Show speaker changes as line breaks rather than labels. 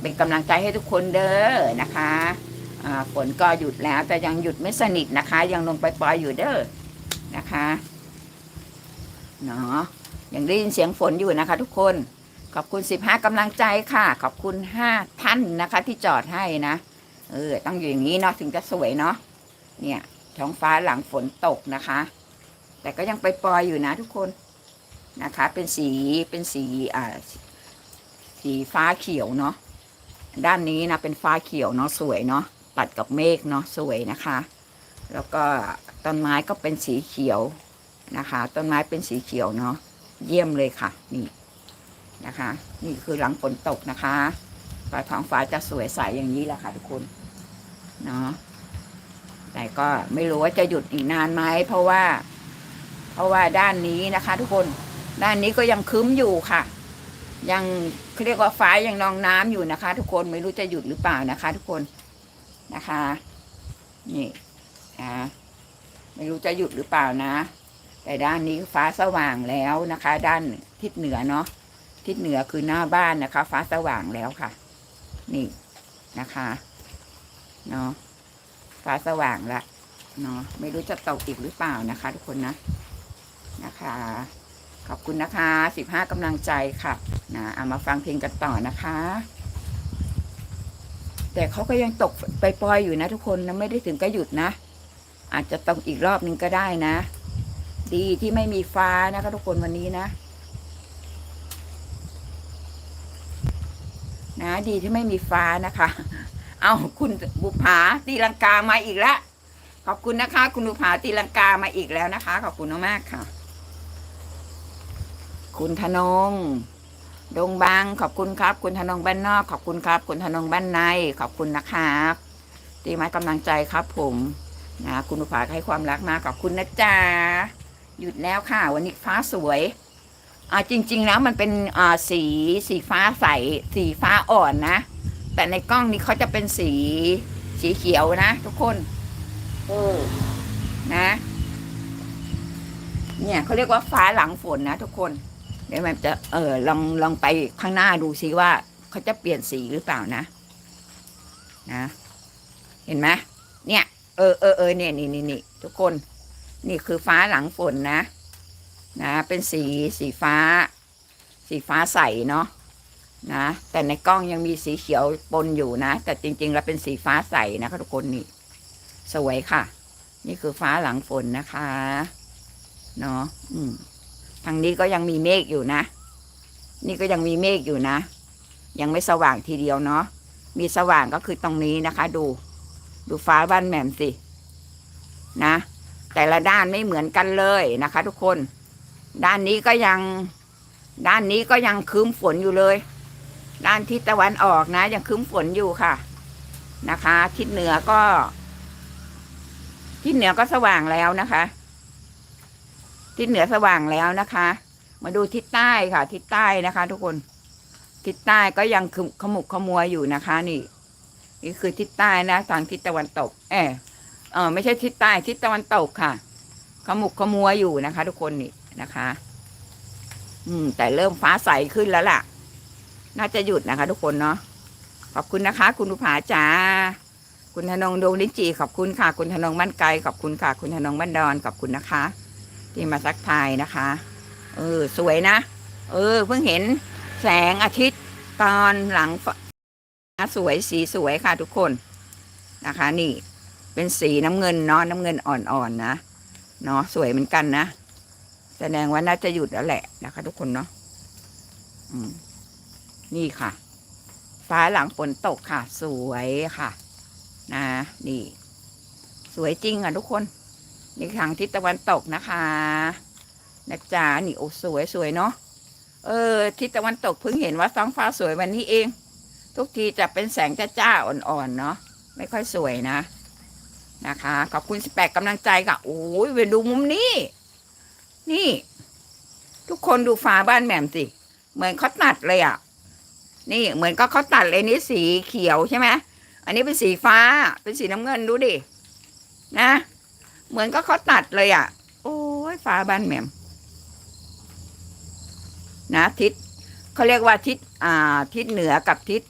เป็นกำลังใจให้ทุกคนเด้อนะคะฝนก็หยุดแล้วแต่ยังหยุดไม่สนิทนะคะ ยังลงไปปล่อยอยู่เด้อนะคะเนาะยังได้ยินเสียงฝนอยู่นะคะ ทุกคนขอบคุณ 15กำลังใจค่ะ ขอบคุณ 5 ท่านนะคะ ที่จอดให้นะเออต้องอยู่อย่างนี้เนาะถึงจะสวยเนาะเนี่ยท้องฟ้าหลังฝนตกนะคะ แต่ก็ยังไปปลอยอยู่นะทุกคนนะคะ เป็นสีเป็นสีอ่าสีฟ้าเขียวเนาะ ด้านนี้นะเป็นฟ้าเขียวเนาะสวยเนาะตัดกับเมฆเนาะสวยนะคะ แล้วก็ต้นไม้ก็เป็นสีเขียวนะคะ ต้นไม้เป็นสีเขียวเนาะเยี่ยมเลยค่ะนี่นะคะ นี่คือหลังฝนตกนะคะฟ้าท้องฟ้าจะสวยใสอย่างนี้แหละค่ะทุกคนเนาะแต่ก็ไม่รู้ว่าจะหยุดอีกนานไหมเพราะว่า เพราะว่าด้านนี้นะคะ ทุกคนด้านนี้ก็ยังคึ้มอยู่ค่ะ ยังเขาเรียกว่าฟ้ายังนองน้ำอยู่นะคะ ทุกคนไม่รู้จะหยุดหรือเปล่านะคะ ทุกคนนะคะ นี่อ่าไม่รู้จะหยุดหรือเปล่านะ แต่ด้านนี้ฟ้าสว่างแล้วนะคะ ด้านทิศเหนือเนาะทิศเหนือคือหน้าบ้านนะคะ ฟ้าสว่างแล้วค่ะ นี่นะคะเนาะฟ้าสว่างละเนาะไม่รู้จะตกอีกหรือเปล่านะคะ ทุกคนนะนะคะ ขอบคุณนะคะสิบห้ากำลังใจค่ะนะเอามาฟังเพลงกันต่อนะคะ แต่เขาก็ยังตกไปปล่อยอยู่นะทุกคนนะไม่ได้ถึงก็หยุดนะ อาจจะตกอีกรอบนึงก็ได้นะ ดีที่ไม่มีฟ้านะคะทุกคนวันนี้นะ นะดีที่ไม่มีฟ้านะคะ เอาคุณบุภาตีลังกามาอีกแล้วขอบคุณนะคะ คุณบุภาตีลังกามาอีกแล้วนะคะ ขอบคุณมากๆค่ะ คุณธนง ดงบางขอบคุณครับ คุณธนงบ้านนอก ขอบคุณครับ คุณธนงบ้านใน ขอบคุณนะครับตีไม้กำลังใจครับ ผมนะคุณอุภาให้ความรักมากขอบคุณนะจ๊ะหยุดแล้วค่ะ วันนี้ฟ้าสวยอ่าจริง ๆ แล้วมันเป็นอ่าสีสีฟ้าใสสีฟ้าอ่อนนะ แต่ในกล้องนี้เขาจะเป็นสีสีเขียวนะ ทุกคนเออนะ เนี่ยเขาเรียกว่าฟ้าหลังฝนนะทุกคน เดี๋ยวมันจะเออลองลองไปข้างหน้าดูซิว่าเขาจะเปลี่ยนสีหรือเปล่านะ นะ เห็นไหมเนี่ย เออเออเออเนี่ยนี่นี่นี่ทุกคน นี่คือฟ้าหลังฝนนะ นะ เป็นสีสีฟ้า สีฟ้าใสเนาะนะ แต่ในกล้องยังมีสีเขียวปนอยู่นะ แต่จริง ๆ แล้วเป็นสีฟ้าใสนะคะทุกคนนี่สวยค่ะ นี่คือฟ้าหลังฝนนะคะ เนาะอืม ทางนี้ก็ยังมีเมฆอยู่นะ นี่ก็ยังมีเมฆอยู่นะ ยังไม่สว่างทีเดียวเนาะ มีสว่างก็คือตรงนี้นะคะ ดู ดูฟ้าบ้านแหม่มสิ นะ แต่ละด้านไม่เหมือนกันเลยนะคะ ทุกคน ด้านนี้ก็ยัง ด้านนี้ก็ยังคืมฝนอยู่เลย ด้านทิศตะวันออกนะ ยังคืมฝนอยู่ค่ะ นะคะ ทิศเหนือก็ ทิศเหนือก็สว่างแล้วนะคะ ทิศเหนือสว่างแล้วนะคะ มาดูทิศใต้ค่ะ ทิศใต้นะคะ ทุกคน ทิศใต้ก็ยังขมขมุกขมัวอยู่นะคะ นี่ นี่คือทิศใต้นะทางทิศตะวันตก เออเออไม่ใช่ทิศใต้ทิศตะวันตกค่ะ ขมุกขมัวอยู่นะคะ ทุกคนนี่นะคะ อืม แต่เริ่มฟ้าใสขึ้นแล้วล่ะ น่าจะหยุดนะคะ ทุกคนเนาะขอบคุณนะคะ คุณอุภาจ้าคุณธนงดวงลิ้นจีขอบคุณค่ะ คุณธนงบ้านไกลขอบคุณค่ะ คุณธนงบ้านดอนขอบคุณนะคะ ที่มาซักทายนะคะ เออ สวยนะ เออ เพิ่งเห็นแสงอาทิตย์ตอนหลังฝสวยสีสวยค่ะทุกคนนะคะ นี่เป็นสีน้ำเงินเนาะน้ำเงินอ่อนๆนะเนาะสวยเหมือนกันนะ แสดงว่าน่าจะหยุดแล้วแหละนะคะ ทุกคนเนาะนี่ค่ะ ฟ้าหลังฝนตกค่ะ สวยค่ะ นะ นี่ สวยจริงอะทุกคน นี่ทางทิศตะวันตกนะคะนะจ๊ะนี่โอ้สวยสวยเนาะเออทิศตะวันตกเพิ่งเห็นว่าท้องฟ้าสวยวันนี้เอง ทุกทีจะเป็นแสงจ้าๆอ่อนๆเนาะไม่ค่อยสวยนะนะคะ ขอบคุณสิบแปดกำลังใจค่ะโอ้ยไปดูมุมนี้ นี่ ทุกคนดูฟ้าบ้านแหม่มสิ เหมือนเขาตัดเลยอะ นี่เหมือนก็เขาตัดเลยนี่สีเขียวใช่ไหมอันนี้เป็นสีฟ้าเป็นสีน้ำเงินดูดินะ เหมือนก็เขาตัดเลยอะ โอ้ยฟ้าบ้านแหม่มนะทิศเขาเรียกว่าทิศอ่า ทิศเหนือกับทิศ